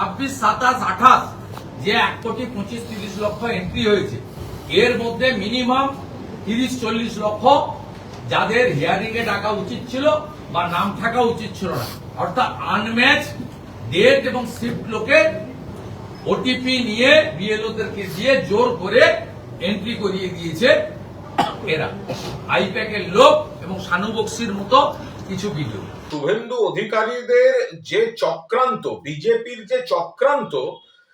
ছাব্বিশ, সাতাশ, আঠাশ, যে এক কোটি পঁচিশ, তিরিশ লক্ষ এন্ট্রি হয়েছে। এর মধ্যে মিনিমাম তিরিশ, চল্লিশ লক্ষ যাদের হিয়ারিং এ ডাকা উচিত ছিল বা নাম থাকা উচিত ছিল না। অর্থাৎ আনম্যাচ ডেট এবং শিফট লোকের ওটিপি নিয়ে বিএলওদেরকে দিয়ে জোর করে এন্ট্রি করিয়ে দিয়েছে এরা। আইপ্যাকের লোক এবং শানু বক্সির মতো কিছু ভিডিও শুভেন্দু অধিকারীদের যে চক্রান্ত, বিজেপির যে চক্রান্ত,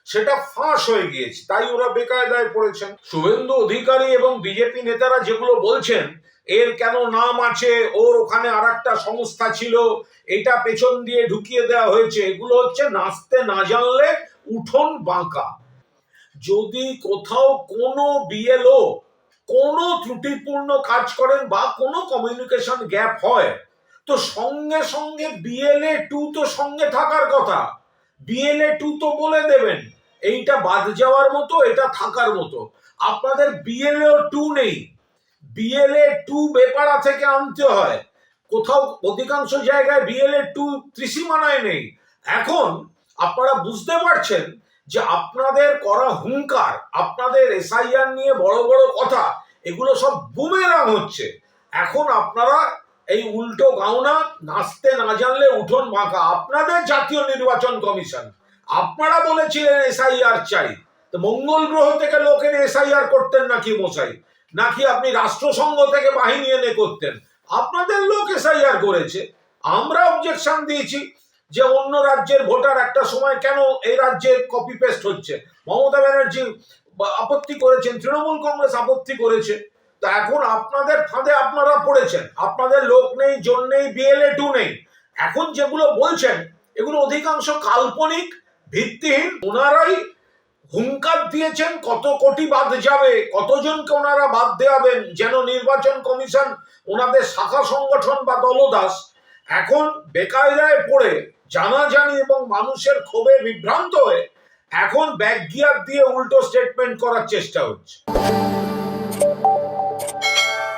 সেটা ফাঁস হয়ে গিয়েছে। তাই ওরা বেকায়দায় পড়েছেন। শুভেন্দু অধিকারী এবং বিজেপি নেতারা যেগুলো বলছেন, এর কেন নাম আছে, ওর ওখানে আর একটা সংস্থা ছিল, এটা পেছন দিয়ে ঢুকিয়ে দেওয়া হয়েছে, এগুলো হচ্ছে নাচতে না জানলে উঠোন বাঁকা। যদি কোথাও কোনো বিএলও কোনো ত্রুটিপূর্ণ কাজ করেন বা কোনো কমিউনিকেশন গ্যাপ হয় তো সঙ্গে সঙ্গে বিএলএ টু তো সঙ্গে থাকার কথা। বিএলএ টু তো বলে দেবেন, এইটা বাদ যাওয়ার মতো, এটা থাকার মতো। আপনাদের বিএলএ টু নেই। বিএলএ টু বেপাড়া থেকে আনতে হয়। কোথাও অধিকাংশ জায়গায় বিএলএ টু ত্রিসীমানায় নেই। এখন আপনারা বুঝতে পারছেন যে আপনাদের করা হুঙ্কার, আপনাদের এসআইআর নিয়ে বড় বড় কথা, এগুলো সব বুমেরাং হচ্ছে। এখন আপনারা এই উল্টো গাওনা নাচতে না জানলে উঠোন বাঁকা। আপনাদের জাতীয় নির্বাচন কমিশন, আপনারা বলেছিলেন এসআইআর চাই। তো মঙ্গল গ্রহ থেকে লোকের এসআইআর করতেন নাকি মশাই? নাকি আপনি রাষ্ট্রসংঘ থেকে বাহিনী এনে করতেন? আপনাদের লোক এসআইআর করেছে। আমরা অবজেকশন দিয়েছি যে অন্য রাজ্যের ভোটার একটা সময় কেন এই রাজ্যে কপি পেস্ট হচ্ছে? মমতা ব্যানার্জি আপত্তি করেছেন, তৃণমূল কংগ্রেস আপত্তি করেছে। তা এখন আপনাদের ফাঁদে আপনারা পড়েছেন। আপনাদের লোক নেই, জন নেই, বিএলএ টু নেই। এখন যেগুলো বলছেন, এগুলো অধিকাংশ কাল্পনিক, ভিত্তিহীন। ওনারাই হুঙ্কার দিয়েছেন, কত কোটি বাদ যাবে, কতজনকে ওনারা বাদ দেওয়াবেন যেন নির্বাচন কমিশন ওনাদের শাখা সংগঠন বা দলদাস এখন বেকায়দায় পড়ে, জানাজানি এবং মানুষের ক্ষোভে বিভ্রান্ত হয়ে এখন ব্যাক গিয়ার দিয়ে উল্টো স্টেটমেন্ট করার চেষ্টা হচ্ছে।